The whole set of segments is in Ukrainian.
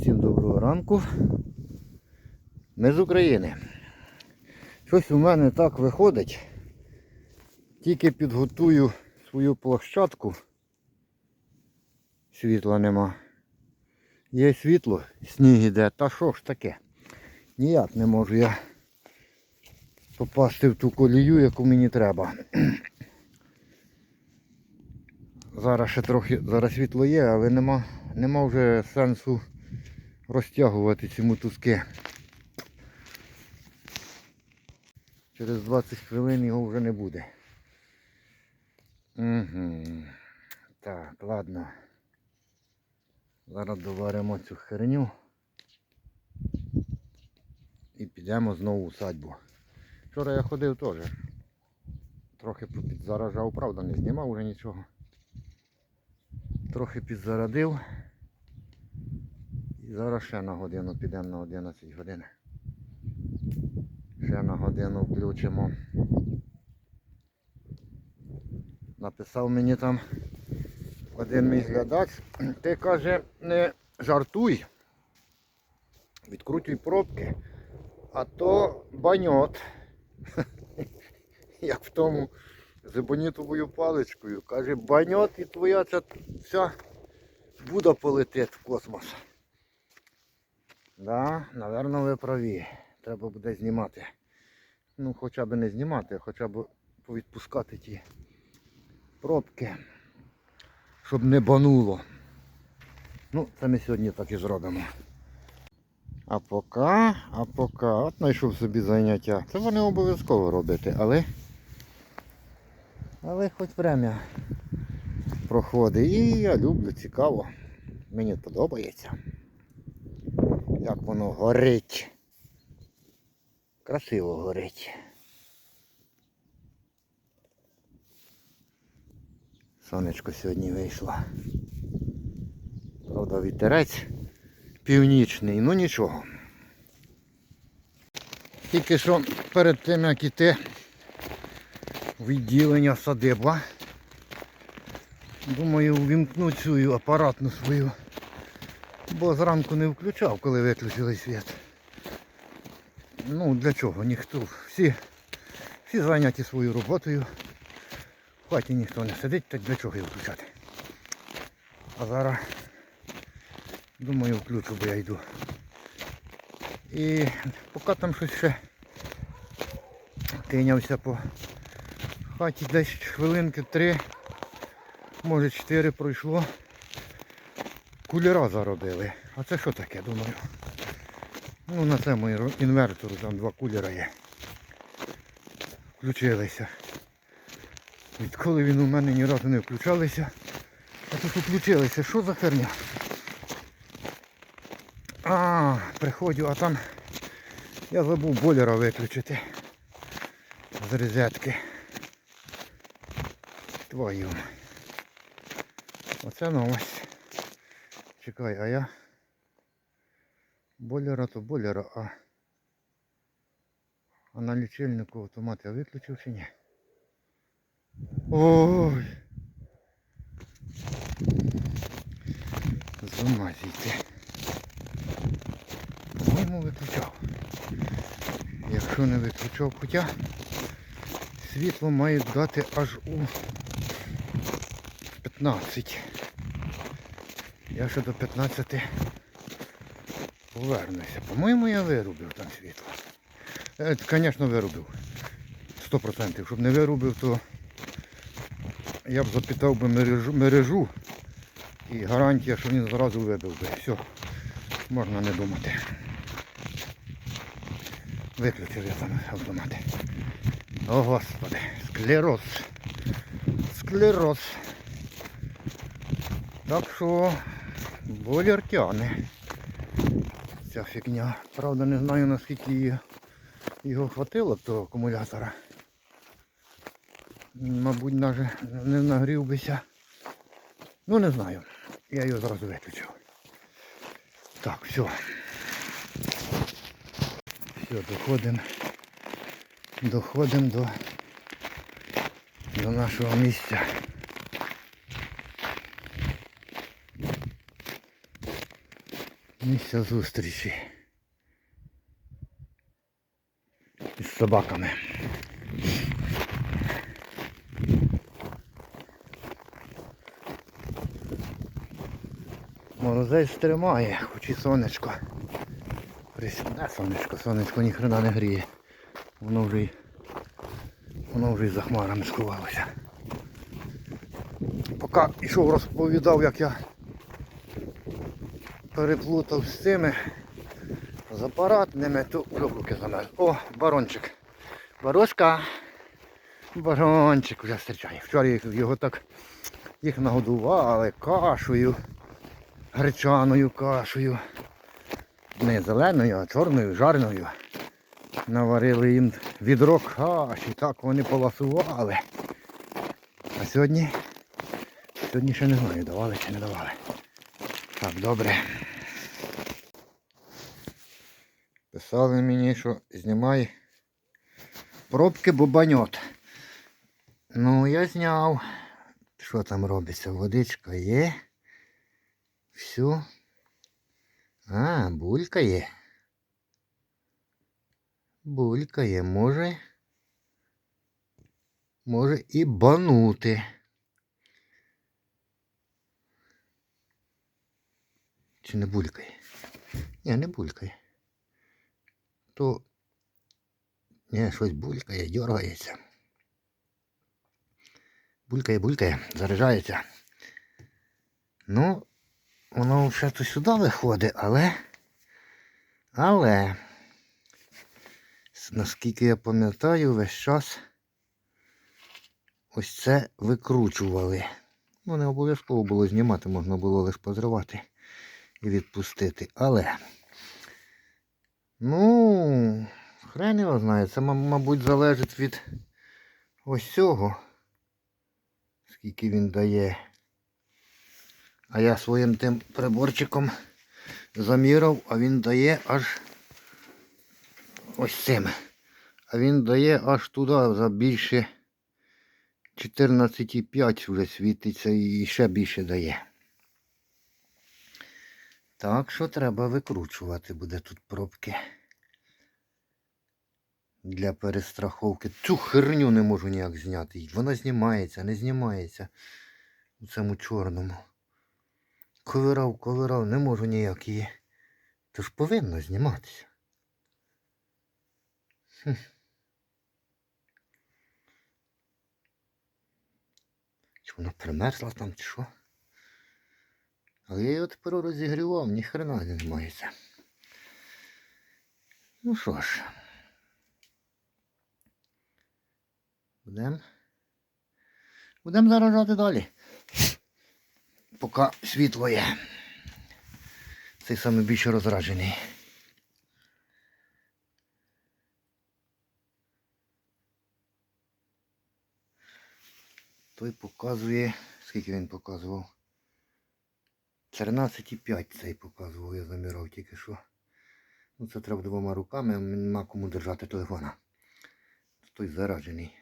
Всім доброго ранку. Ми з України. Щось у мене так виходить. Тільки підготую свою площадку. Світла нема. Є світло, сніг іде. Та що ж таке? Ніяк не можу я попасти в ту колію, яку мені треба. Зараз ще трохи, зараз світло є, але нема, нема вже сенсу розтягувати ці мотузки. Через 20 хвилин його вже не буде. Угу. Так, ладно. Зараз доваримо цю херню і підемо знову у садьбу. Вчора я ходив теж. Трохи підзаражав, правда, не знімав вже нічого. Трохи підзарадив. Зараз ще на годину підемо на 11 годин. Ще на годину включимо. Написав мені там один мій глядач. Ти каже, не жартуй, відкрутюй пробки, а то баньот. Як в тому з ебонітовою паличкою. Каже, баньот і твоя ця вся Буда полетить в космос. Да, напевно, ви праві. Треба буде знімати. Ну, хоча б не знімати, а хоча б повідпускати ті пробки, щоб не бануло. Ну, це ми сьогодні так і зробимо. А поки, а поки, от знайшов собі заняття. Це вони обов'язково робити, але але хоч время проходить. І я люблю, цікаво. Мені подобається. Як воно горить. Красиво горить. Сонечко сьогодні вийшло. Правда, вітерець північний, ну нічого. Тільки що перед тим як іти відділення садиба. Думаю, увімкну цю апаратну свою. Бо зранку не включав, коли виключили світ. Ну для чого? Ніхто. Всі всі зайняті своєю роботою. В хаті ніхто не сидить, так для чого її включати. А зараз думаю включу, бо я йду. І поки там щось ще тинявся по хаті десь хвилинки три, може чотири пройшло. Кулера заробили. А це що таке, думаю? Ну на цьому інвертору там два кулера є. Включилися. Відколи він у мене ні разу не включалися. А тут включилися. Що за херня? А, приходжу, а там я забув бойлера виключити з розетки. Твою. Оце новость. Чекай, а я бойлера то бойлера, а а на лічильнику автомат я виключив чи ні? Ой! З ума зійти. По-моєму виключав. Якщо не виключав, хоча світло має дати аж у 15. Я ще до 15 повернуся. По-моєму, я вирубив там світло. Е, Звісно, вирубив. 100%. Щоб не вирубив, то я б запитав би мережу, мережу і гарантія, що він зразу вибив би. Все, можна не думати. Виключив я там автомати. О господи, склероз. Склероз. Так що болір тяне. Ця фігня. Правда не знаю наскільки її- його хватило того акумулятора. Мабуть, навіть не нагрів бися. Ну не знаю. Я його зразу виключив. Так, все. Все, доходимо. Доходимо до, до нашого місця. Місця зустрічі. Із собаками. Морозець тримає, хоч і сонечко. Присідне сонечко, сонечко ніхрена не гріє. Воно вже воно вже за хмарами сховалося. Поки йшов розповідав, як я переплутав з цими з апаратними, то руки замерз. О, барончик. Барошка. Барончик вже зустрічає. Вчора його так їх нагодували кашею, гречаною кашею. Не зеленою, а чорною, жарною. Наварили їм відро каші, так вони поласували. А сьогодні, сьогодні ще не знаю, давали чи не давали. Так, добре. Писали мені, що знімай пробки бубаньот. Ну, я зняв. Що там робиться? Водичка є. Все. А, булька є. Булька є, може. Може і банути. Чи не булькає? Ні, не булькає. То ні, щось булькає, дергається. Булькає, булькає, заряджається. Ну, воно вже то сюди виходить, але. Але. Наскільки я пам'ятаю, весь час ось це викручували. Ну, не обов'язково було знімати, можна було лише позривати і відпустити. Але. Ну, хрен його знає. Це, мабуть, залежить від ось цього. Скільки він дає. А я своїм тим приборчиком заміряв, а він дає аж ось цим. А він дає аж туди за більше 14,5 вже світиться і ще більше дає. Так що треба викручувати буде тут пробки. Для перестраховки. Цю херню не можу ніяк зняти. Вона знімається, не знімається у цьому чорному. Ковирав, ковирав, не можу ніяк її. Тож повинно зніматися. Хм. Чи вона примерзла там, чи що? Але я його тепер розігрівав, ні хрена не знімається. Ну що ж. Будемо. Будемо заражати далі. Поки світло є. Цей саме більше розраджений. Той показує, скільки він показував? 14,5 цей показував, я заміряв тільки що. Ну це треба двома руками, нема кому держати телефона. Той зараджений.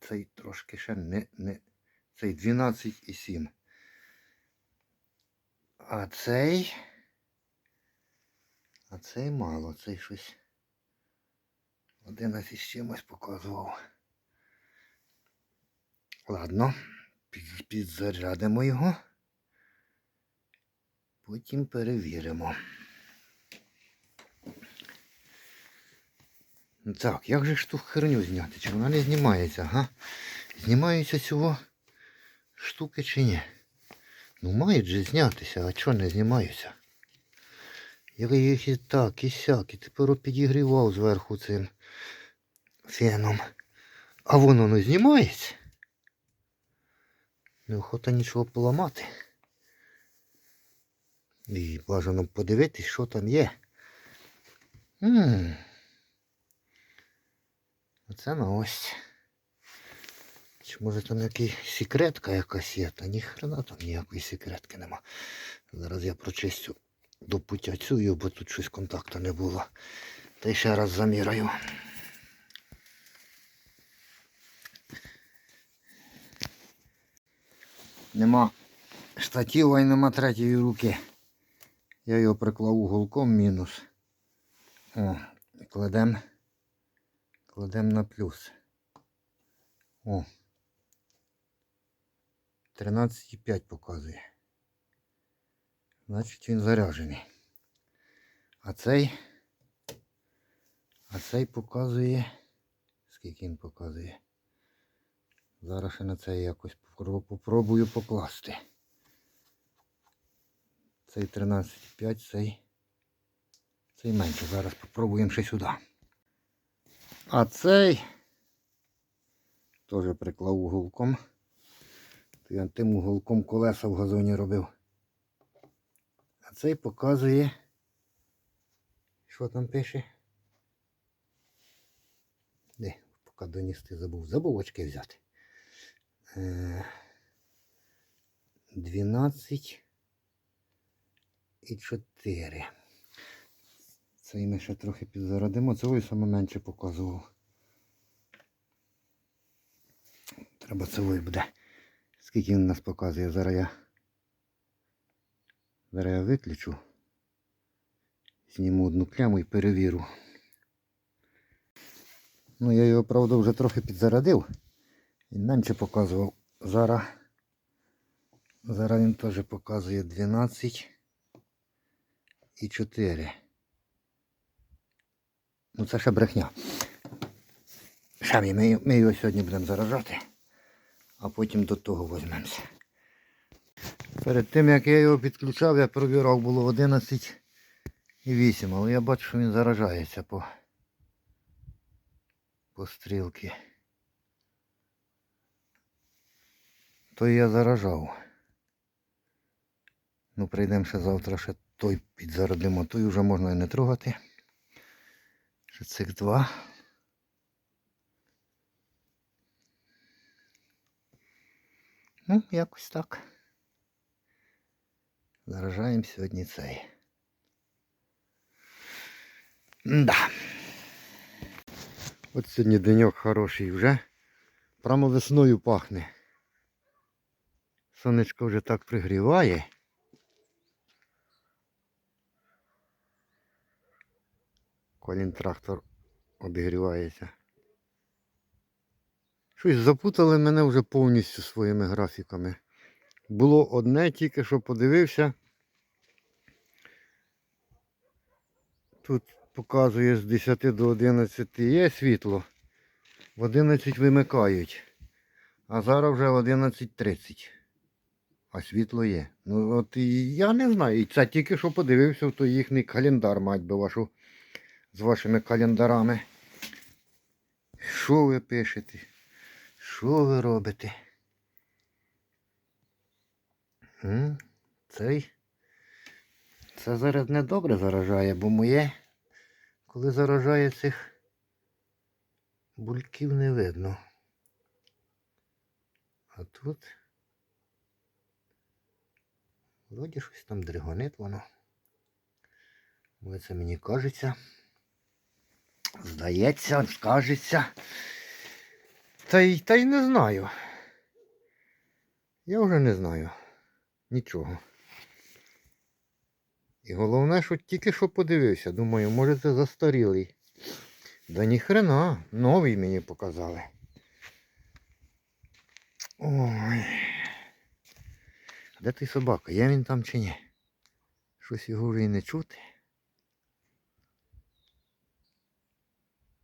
Цей трошки ще не, не цей 12,7. А цей. А цей мало, цей щось 11 з чимось показував. Ладно, підзарядимо його. Потім перевіримо. Так, як же ж ту херню зняти? Чи вона не знімається, га? Знімаються цього штуки чи ні? Ну мають же знятися, а чого не знімаються? Я їх і так, і сяк, і тепер підігрівав зверху цим феном. А воно не знімається. Неохота нічого поламати. І бажано подивитись, що там є. М. Оце на ось. Чи може там якась секретка якась є? Та ніхрена там ніякої секретки нема. Зараз я прочистю до пуття цю, бо тут щось контакту не було. Та й ще раз заміряю. Нема штатива і нема третьої руки. Я його приклав уголком мінус. О, кладем, кладем на плюс. О. 13,5 показує. Значить він заряджений. А цей. А цей показує. Скільки він показує? Зараз ще на цей якось попробую покласти. Цей 13,5, цей. Цей менше. Зараз попробуємо ще сюди. А цей теж приклав уголком. Я тим уголком колеса в газоні робив. А цей показує. Що там пише? Де, поки донести забув. Забув очки взяти. Е, 12 і 4. Цей ми ще трохи підзарадимо. Це ой саме менше показував. Треба це буде. Скільки він нас показує? Зараз я. Зараз я виключу. Зніму одну кляму і перевірю. Ну, я його, правда, вже трохи підзарадив. Він менше показував. Зараз. Зараз він теж показує 12 і 4. Ну це ще брехня. Ще ми, ми, його сьогодні будемо заражати, а потім до того візьмемося. Перед тим як я його підключав, я провірав, було 11 і 8, але я бачу, що він заражається по, по стрілки. То я заражав. Ну, прийдемо ще завтра, ще той підзарадимо, той вже можна і не трогати. Ще цих два. Ну, якось так. Заражаємо сьогодні цей. Да. От сьогодні деньок хороший вже. Прямо весною пахне. Сонечко вже так пригріває. Колін трактор обігрівається. Щось запутали мене вже повністю своїми графіками. Було одне, тільки що подивився. Тут показує з 10 до 11 є світло. В 11 вимикають. А зараз вже в 11.30. А світло є. Ну от я не знаю. І це тільки що подивився в той їхній календар, мать би вашу з вашими календарами. Що ви пишете? Що ви робите? Цей. Це зараз не добре заражає, бо моє, коли заражає цих бульків не видно. А тут вроді щось там дригонить воно. Бо це мені кажеться. Здається, скажеться. Та й, та й не знаю. Я вже не знаю. Нічого. І головне, що тільки що подивився. Думаю, може це застарілий. Да ніхрена, новий мені показали. Ой. Де ти собака? Є він там чи ні? Щось його вже і не чути.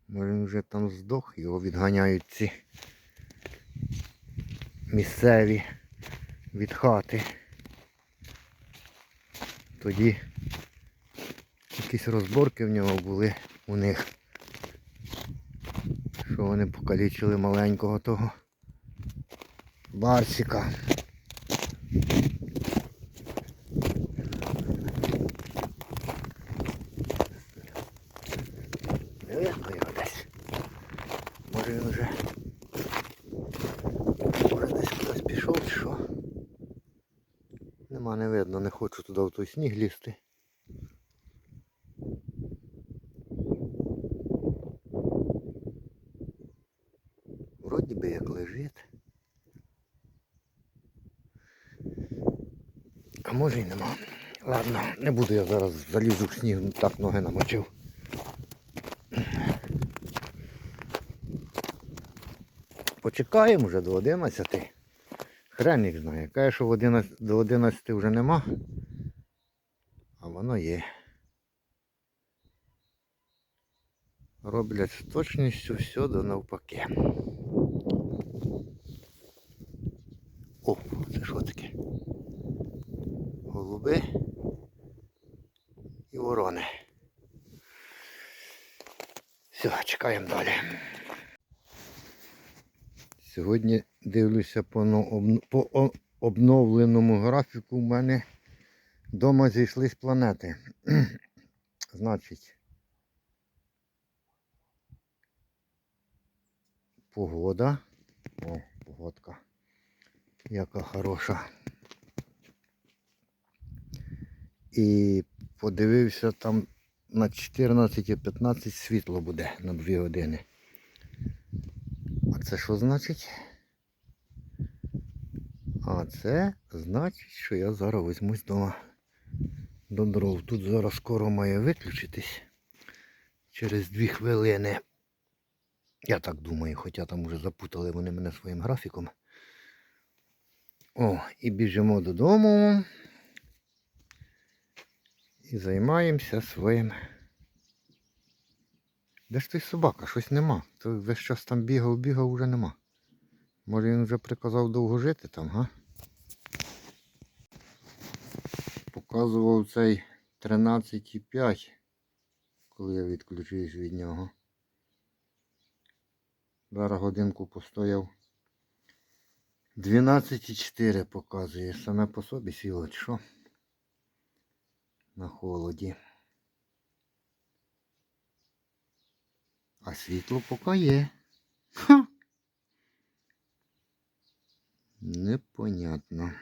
Може він вже там здох, його відганяють ці місцеві від хати. Тоді якісь розборки в нього були у них. Що вони покалічили маленького того барсика. Не видно його десь. Може він вже. Може десь кудись пішов чи що. Нема, не видно, не хочу туди в той сніг лізти. Вроді би як лежить. А може й нема. Ладно, не буду я зараз залізу в сніг, так ноги намочив. Почекаємо вже до 11. Хрен їх знає. Каже, що в 11, до 11 вже нема. Воно є. Роблять з точністю все до навпаки. О, це що таке? Голуби і ворони. Все, чекаємо далі. Сьогодні дивлюся по, по обновленому графіку. У мене вдома зійшлись планети. Значить, погода. О, погодка. Яка хороша. І подивився там на 14-15 світло буде на 2 години. А це що значить? А це значить, що я зараз візьмусь дома до дров. Тут зараз скоро має виключитись. Через 2 хвилини. Я так думаю, хоча там вже запутали вони мене своїм графіком. О, і біжимо додому. І займаємося своїм. Де ж той собака? Щось нема. То весь час там бігав, бігав, уже нема. Може він вже приказав довго жити там, га? Показував цей 13,5, коли я відключуюсь від нього. Зараз годинку постояв. 12,4 показує. Саме по собі сіло, що? На холоді. А світло поки є. Ха! Непонятно.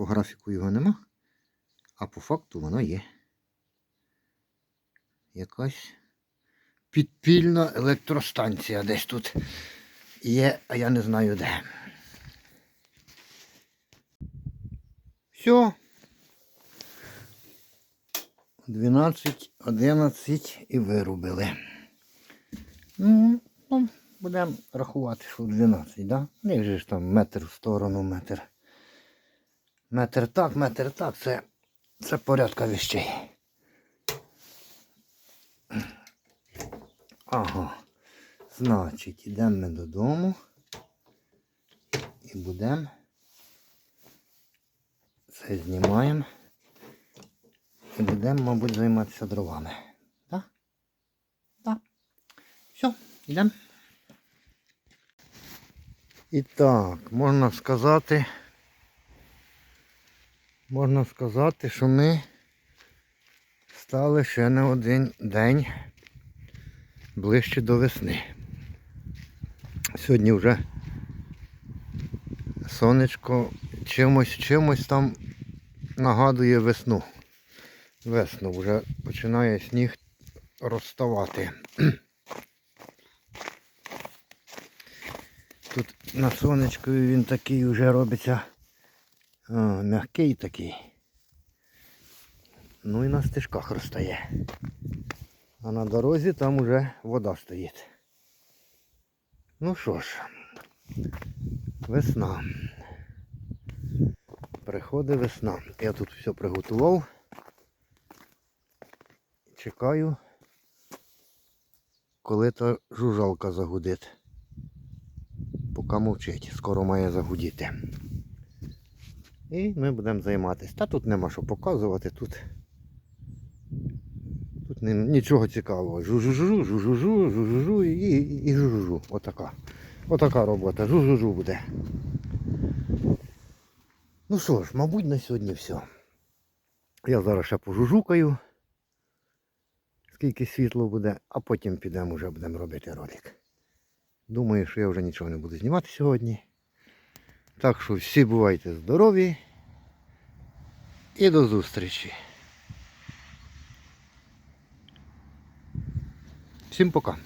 По графіку його нема, а по факту воно є. Якась підпільна електростанція десь тут є, а я не знаю де. Все. 12, 11 і вирубили. Ну, ну, будемо рахувати, що 12, да? У них же ж там метр в сторону, метр. Метр так, метр так, це, це порядка вещей. Ага. Значить, йдемо ми додому і будемо. Це знімаємо. І будемо, мабуть, займатися дровами. Так? Так. Все, йдемо. І так, можна сказати, можна сказати, що ми стали ще на один день ближче до весни. Сьогодні вже сонечко чимось, чимось там нагадує весну. Весну вже починає сніг розставати. Тут на сонечкові він такий вже робиться а, м'який такий. Ну і на стежках розтає. А на дорозі там уже вода стоїть. Ну що ж, весна. Приходить весна. Я тут все приготував. Чекаю, коли та жужалка загудить. Поки мовчить, скоро має загудіти. І ми будемо займатися. Та тут нема що показувати, тут, тут нічого цікавого. Жу-жу-жу, жу-жу-жу, жу-жу-жу і, і, жу-жу-жу. Отака. Отака робота. Жу-жу-жу буде. Ну що ж, мабуть, на сьогодні все. Я зараз ще пожужукаю, скільки світло буде, а потім підемо вже будемо робити ролик. Думаю, що я вже нічого не буду знімати сьогодні. Так що всі бувайте здорові і до зустрічі. Всім пока.